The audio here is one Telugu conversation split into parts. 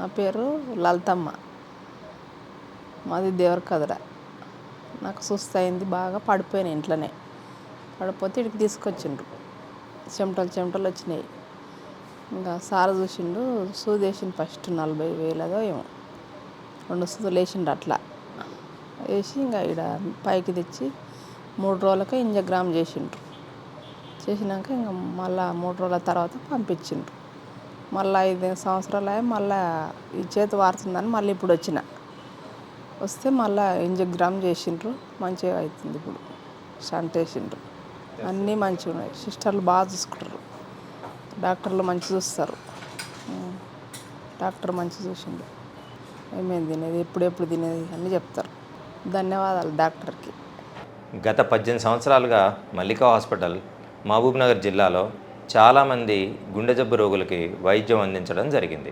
నా పేరు లలితమ్మ. మాది దేవరకద్ర. నాకు సుస్థ అయింది బాగా పడిపోయాను ఇంట్లోనే. పడిపోతే ఇక్కడికి తీసుకొచ్చిండ్రు. చెమటలు చెమటలు వచ్చినాయి. ఇంకా సార్ చూసిండు సూది వేసిండు ఫస్ట్ నలభై వేలదో ఏమో. రెండు సూదులు వేసిండు అట్లా. వేసి ఇంకా ఇక్కడ పైకి తెచ్చి మూడు రోజులకే ఇంజగ్రామ్ చేసిండ్రు. చేసినాక ఇంకా మళ్ళీ మూడు రోజుల తర్వాత పంపించిండ్రు. మళ్ళీ ఐదు సంవత్సరాలు అయ్యి మళ్ళీ ఈ చేతి వారుతుందని మళ్ళీ ఇప్పుడు వచ్చిన. వస్తే మళ్ళీ ఇంజగ్రామ్ చేసిండ్రు మంచిగా అవుతుంది ఇప్పుడు. షంట్ వేసిండ్రు. అన్నీ మంచిగా ఉన్నాయి. సిస్టర్లు బాగా చూసుకుంటారు. డాక్టర్లు మంచి చూస్తారు. డాక్టర్ మంచి చూసిండు. ఏమేమి తినేది ఎప్పుడెప్పుడు తినేది అన్నీ చెప్తారు. ధన్యవాదాలు డాక్టర్కి. గత పద్దెనిమిది సంవత్సరాలుగా మల్లికా హాస్పిటల్ మహబూబ్నగర్ జిల్లాలో చాలామంది గుండె జబ్బు రోగులకి వైద్యం అందించడం జరిగింది.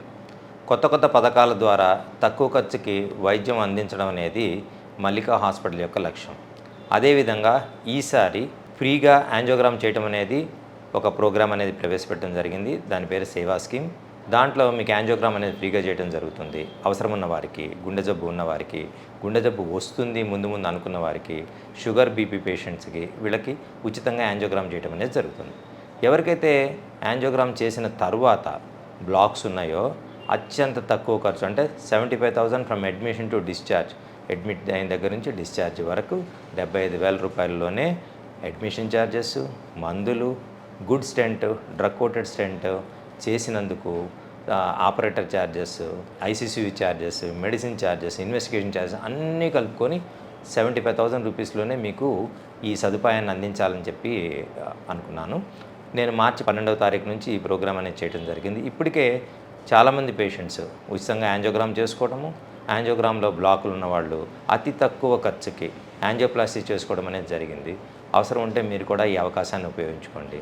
కొత్త కొత్త పథకాల ద్వారా తక్కువ ఖర్చుకి వైద్యం అందించడం అనేది మల్లికా హాస్పిటల్ యొక్క లక్ష్యం. అదేవిధంగా ఈసారి ఫ్రీగా యాంజియోగ్రామ్ చేయటం అనేది ఒక ప్రోగ్రామ్ అనేది ప్రవేశపెట్టడం జరిగింది. దాని పేరు సేవా స్కీమ్. దాంట్లో మీకు యాంజియోగ్రామ్ అనేది ఫ్రీగా చేయడం జరుగుతుంది. అవసరం ఉన్న వారికి గుండె జబ్బు ఉన్న వారికి గుండె జబ్బు వస్తుంది ముందు ముందు అనుకున్న వారికి షుగర్ బీపీ పేషెంట్స్కి వీళ్ళకి ఉచితంగా యాంజియోగ్రామ్ చేయడం అనేది జరుగుతుంది. ఎవరికైతే యాంజియోగ్రామ్ చేసిన తర్వాత బ్లాక్స్ ఉన్నాయో అత్యంత తక్కువ ఖర్చు అంటే seventy five thousand from admission to discharge admit అయిన దగ్గర నుంచి డిశ్చార్జ్ వరకు డెబ్బై ఐదు వేల రూపాయల్లోనే అడ్మిషన్ ఛార్జెస్ మందులు good stent drug coated stent చేసినందుకు operator charges ICCU charges medicine charges investigation charges అన్నీ కలుపుకొని సెవెంటీ ఫైవ్ థౌసండ్ రూపీస్లోనే మీకు ఈ సదుపాయాన్ని అందించాలని చెప్పి అనుకున్నాను. నేను మార్చి పన్నెండవ తారీఖు నుంచి ఈ ప్రోగ్రామ్ అనేది చేయడం జరిగింది. ఇప్పటికే చాలామంది పేషెంట్స్ ఉచితంగా యాంజియోగ్రామ్ చేసుకోవడము యాంజియోగ్రామ్లో బ్లాకులు ఉన్నవాళ్ళు అతి తక్కువ ఖర్చుకి యాంజియోప్లాస్టీ చేసుకోవడం అనేది జరిగింది. అవసరం ఉంటే మీరు కూడా ఈ అవకాశాన్ని ఉపయోగించుకోండి.